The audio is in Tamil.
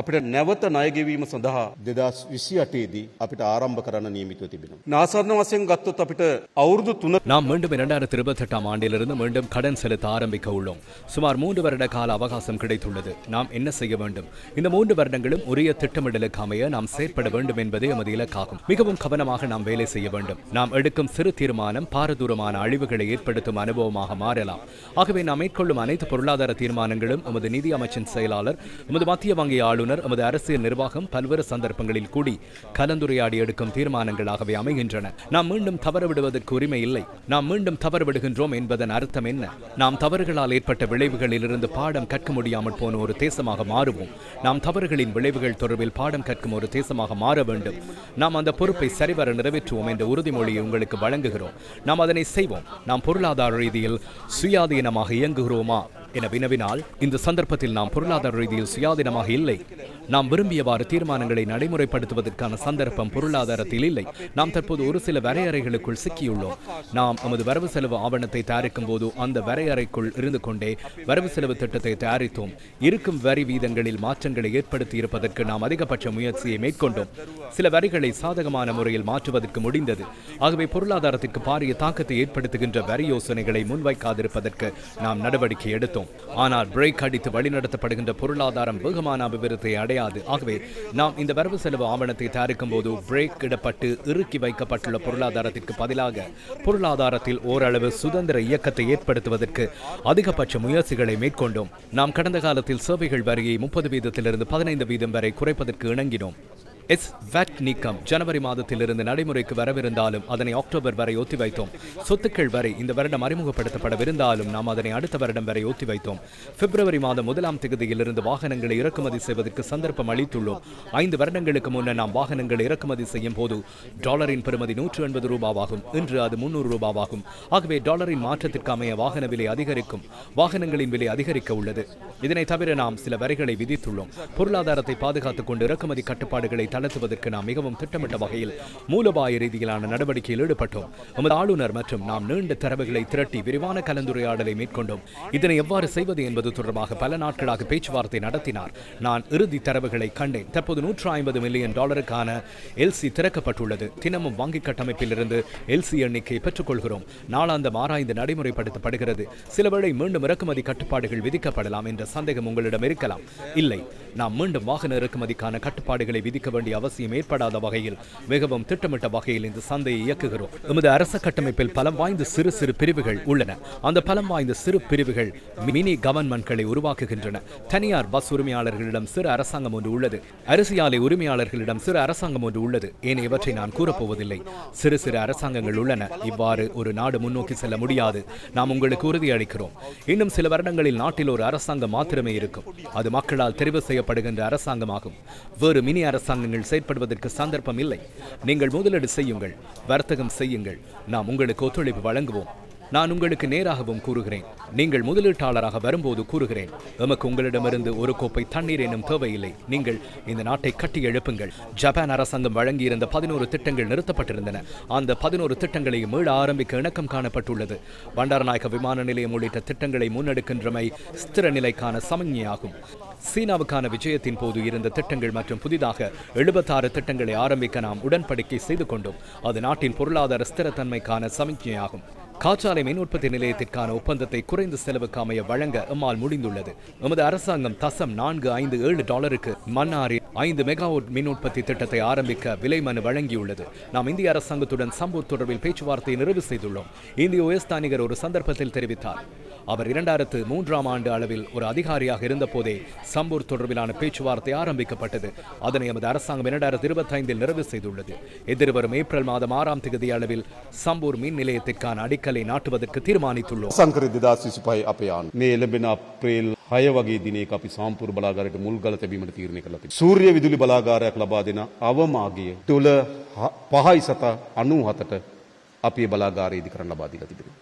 අපිට නැවත ණයගෙවීම සඳහා දෙදස් විසි අටේදී අපිට ආරම්භ කරන්න නියමිතව තිබෙනවා. නාසරණ වශයෙන් ගත්තොත් අපිට අවුරුදු තුන நாம் மீண்டும் இரண்டாயிரத்தி இருபத்தி எட்டாம் ஆண்டிலிருந்து மீண்டும் கடன் செலுத்த ஆரம்பிக்க உள்ளோம் சுமார் மூன்று வருட கால அவகாசம் கிடைத்துள்ளது நாம் என்ன செய்ய வேண்டும் இந்த மூன்று வருடங்களும் உரிய திட்டமிடலுக்கு அமைய நாம் செயற்பட வேண்டும் என்பதே எமது இலக்காகும் மிகவும் கவனமாக நாம் வேலை செய்ய வேண்டும் நாம் எடுக்கும் சிறு தீர்மானம் பாரதூரமான அழிவுகளை ஏற்படுத்தும் அனுபவமாக மாறலாம் ஆகவே நாம் மேற்கொள்ளும் அனைத்து பொருளாதார தீர்மானங்களும் எமது நிதி அமைச்சின் செயலாளர் எமது மத்திய வங்கி ஆளுநர் எமது அரசியல் நிர்வாகம் பல்வேறு சந்தர்ப்பங்களில் கூடி கலந்துரையாடி எடுக்கும் தீர்மானங்களாகவே அமைகின்றன. நாம் மீண்டும் தவறவிடுவதற்கு உரிமை இல்லை. நாம் மீண்டும் தவறுவிடுகின்றோம் என்பதன் அர்த்தம் என்ன? நாம் தவறுகளால் ஏற்பட்ட விளைவுகளிலிருந்து பாடம் கற்க முடியாமல் போன ஒரு தேசமாக மாறுவோம். நாம் தவறுகளின் விளைவுகள் தொடர்பில் பாடம் கற்கும் ஒரு தேசமாக மாற வேண்டும். நாம் அந்த பொறுப்பை சரிவர நிறைவேற்றுவோம் என்ற உறுதிமொழியை உங்களுக்கு வழங்குகிறோம். நாம் அதனை செய்வோம். நாம் பொருளாதார ரீதியில் சுயாதீனமாக இயங்குகிறோமா? என வினவினால் இந்த சந்தர்ப்பத்தில் நாம் பொருளாதார ரீதியில் சுயாதீனமாக இல்லை. நாம் விரும்பியவாறு தீர்மானங்களை நடைமுறைப்படுத்துவதற்கான சந்தர்ப்பம் பொருளாதாரத்தில் இல்லை. நாம் தற்போது ஒரு சில வரையறைகளுக்குள் சிக்கியுள்ளோம். நாம் நமது வரவு செலவு ஆவணத்தை தயாரிக்கும் போது அந்த வரையறைக்குள் இருந்து கொண்டே வரவு செலவு திட்டத்தை தயாரித்தோம். இருக்கும் வரி வீதங்களில் மாற்றங்களை ஏற்படுத்தி இருப்பதற்கு நாம் அதிகபட்ச முயற்சியை மேற்கொண்டோம். சில வரிகளை சாதகமான முறையில் மாற்றுவதற்கு முடிந்தது. ஆகவே பொருளாதாரத்திற்கு பாரிய தாக்கத்தை ஏற்படுத்துகின்ற வரி யோசனைகளை முன்வைக்காதிருப்பதற்கு நாம் நடவடிக்கை எடுத்தோம். ஆனால் பிரேக் அடித்து வழிநடத்தப்படுகின்ற பொருளாதாரம் வேகமான அபிவிருத்தியை அடையாது. ஆகவே நாம் இந்த வரவு செலவு ஆவணத்தை தயாரிக்கும் போது பிரேக் இடப்பட்டு இறுக்கி வைக்கப்பட்டுள்ள பொருளாதாரத்திற்கு பதிலாக பொருளாதாரத்தில் ஓரளவு சுதந்திர இயக்கத்தை ஏற்படுத்துவதற்கு அதிகபட்ச முயற்சிகளை மேற்கொண்டோம். நாம் கடந்த காலத்தில் சேவைகள் வரியை முப்பது வீதத்திலிருந்து பதினைந்து வீதம் வரை குறைப்பதற்கு இணங்கினோம். எஸ் வேட் நீக்கம். ஜனவரி மாதத்திலிருந்து நடைமுறைக்கு வரவிருந்தாலும் அதனை அக்டோபர் வரை ஒத்திவைத்தோம். சொத்துக்கள் வரை இந்த வருடம் அறிமுகப்படுத்தப்படவிருந்தாலும் நாம் அதனை அடுத்த வருடம் வரை ஒத்திவைத்தோம். பிப்ரவரி மாதம் முதலாம் தேதியிலிருந்து வாகனங்களை இறக்குமதி செய்வதற்கு சந்தர்ப்பம் அளித்துள்ளோம். ஐந்து வருடங்களுக்கு முன்னர் நாம் வாகனங்களை இறக்குமதி செய்யும் போது டாலரின் பெறுமதி நூற்று எண்பது ரூபாவாகும். இன்று அது முன்னூறு ரூபாவாகும். ஆகவே டாலரின் மாற்றத்திற்கு அமைய வாகன விலை அதிகரிக்கும். வாகனங்களின் விலை அதிகரிக்க உள்ளது. இதனை தவிர நாம் சில வரிகளை விதித்துள்ளோம். பொருளாதாரத்தை பாதுகாத்துக் கொண்டு இறக்குமதி கட்டுப்பாடுகளை நடத்துவதற்கு நாம் மிகவும் திட்டமிட்ட வகையில் மூலபாய ரீதியிலான நடவடிக்கையில் ஈடுபட்டோம். நமது ஆளுநர் மற்றும் நாம் நீண்ட தரவுகளை திரட்டி விரிவான கலந்துரையாடலை மேற்கொண்டோம். இதனை எவ்வாறு செய்வது என்பது தொடர்பாக பல நாட்களாக பேச்சுவார்த்தை நடத்தினார். நான் இறுதி தரவுகளை கண்டேன். தற்போது நூற்று ஐம்பது மில்லியன் டாலருக்கான எல்சி திறக்கப்பட்டுள்ளது. தினமும் வங்கி கட்டமைப்பிலிருந்து எல்சி எண்ணிக்கை பெற்றுக்கொள்கிறோம். நாளாந்தம் ஆராய்ந்து நடைமுறைப்படுத்தப்படுகிறது. சிலவேளை மீண்டும் இறக்குமதி கட்டுப்பாடுகள் விதிக்கப்படலாம் என்ற சந்தேகம் உங்களிடம் இருக்கலாம். இல்லை. நாம் மீண்டும் வாகன இறக்குமதிக்கான கட்டுப்பாடுகளை விதிக்க வேண்டிய அவசியம் ஏற்படாத வகையில் மிகவும் திட்டமிட்ட வகையில் இந்த சந்தையை இயக்குகிறோம். எமது அரச கட்டமைப்பில் பலம் வாய்ந்த சிறு சிறு பிரிவுகள் உள்ளன. அந்த பலம் வாய்ந்த சிறு பிரிவுகள் மினி கவர்மெண்ட்களை உருவாக்குகின்றன. தனியார் பஸ் உரிமையாளர்களிடம் சிறு அரசாங்கம் ஒன்று உள்ளது. அரிசி ஆலை உரிமையாளர்களிடம் சிறு அரசாங்கம் ஒன்று உள்ளது. ஏனையவற்றை நான் கூறப்போவதில்லை. சிறு சிறு அரசாங்கங்கள் உள்ளன. இவ்வாறு ஒரு நாடு முன்னோக்கி செல்ல முடியாது. நாம் உங்களுக்கு உறுதியளிக்கிறோம். இன்னும் சில வருடங்களில் நாட்டில் ஒரு அரசாங்கம் மாத்திரமே இருக்கும். அது மக்களால் தெரிவு செய்ய செய்யப்படுகின்ற அரசாங்கமாகும். வேறு மினி அரசாங்கங்கள் செயற்படுவதற்கு சந்தர்ப்பம் இல்லை. நீங்கள் முதலீடு செய்யுங்கள் வர்த்தகம் செய்யுங்கள். நாம் உங்களுக்கு ஒத்துழைப்பு வழங்குவோம். நான் உங்களுக்கு நேராகவும் கூறுகிறேன். நீங்கள் முதலீட்டாளராக வரும்போது கூறுகிறேன். எமக்கு உங்களிடமிருந்து ஒரு கோப்பை தண்ணீர் என்னும் தேவையில்லை. நீங்கள் இந்த நாட்டை கட்டி எழுப்புங்கள். ஜப்பான் அரசாங்கம் வழங்கியிருந்த பதினோரு திட்டங்கள் நிறுத்தப்பட்டிருந்தன. அந்த பதினோரு திட்டங்களையும் மீள ஆரம்பிக்க இணக்கம் காணப்பட்டுள்ளது. பண்டாரநாயக விமான நிலையம் உள்ளிட்ட திட்டங்களை முன்னெடுக்கின்றமை ஸ்திர நிலைக்கான சமஞ்ஞையாகும் சீனாவுக்கான விஜயத்தின் போது இருந்த திட்டங்கள் மற்றும் புதிதாக எழுபத்தாறு திட்டங்களை ஆரம்பிக்க நாம் உடன்படிக்கை செய்து கொண்டோம். அது நாட்டின் பொருளாதார ஸ்திரத்தன்மைக்கான சமிக்ஞையாகும் காற்றாலை மின் உற்பத்தி நிலையத்திற்கான ஒப்பந்தத்தை குறைந்த செலவுக்கு அமைய வழங்க எம்மால் முடிந்துள்ளது. எமது அரசாங்கம் தசம் நான்கு ஐந்து ஏழு டாலருக்கு மன்னாரில் ஐந்து மெகாவாட் மின் உற்பத்தி திட்டத்தை ஆரம்பிக்க விலை மனு வழங்கியுள்ளது. நாம் இந்திய அரசாங்கத்துடன் சம்பூர் தொடர்பில் பேச்சுவார்த்தையை நிறைவு செய்துள்ளோம். இந்திய உயர்ஸ்தானிகர் ஒரு சந்தர்ப்பத்தில் தெரிவித்தார். அவர் இரண்டாயிரத்து மூன்றாம் ஆண்டு அளவில் ஒரு அதிகாரியாக இருந்தபோதே சம்பூர் தொடர்பிலான பேச்சுவார்த்தை ஆரம்பிக்கப்பட்டது அதனை எமது அரசாங்கம் இரண்டாயிரத்து இருபத்தைந்தில் நிறைவு செய்துள்ளது எதிர்வரும் ஏப்ரல் மாதம் ஆறாம் தேதி அளவில் சம்பூர் மின் நிலையத்திற்கான அடிக்கலை நாட்டுவதற்கு தீர்மானித்துள்ளோம் සංකර දෙදස් විසිපයි අප යාන් මේ එළඹෙන අප්‍රේල් හය වගේ දිනක අපි සාම්පුර බලාගාරයට මුල්ගල තැබීමට තීරණය කළා තිබෙනවා. සූර්ය විදුලි බලාගාරයක් ලබා දෙන අවමාගිය තුළ හ- පහයි සත අනූ හතට අපි ඒ බලාගාරය ඉදි කරන්න ලබා දීලා තිබෙනවා.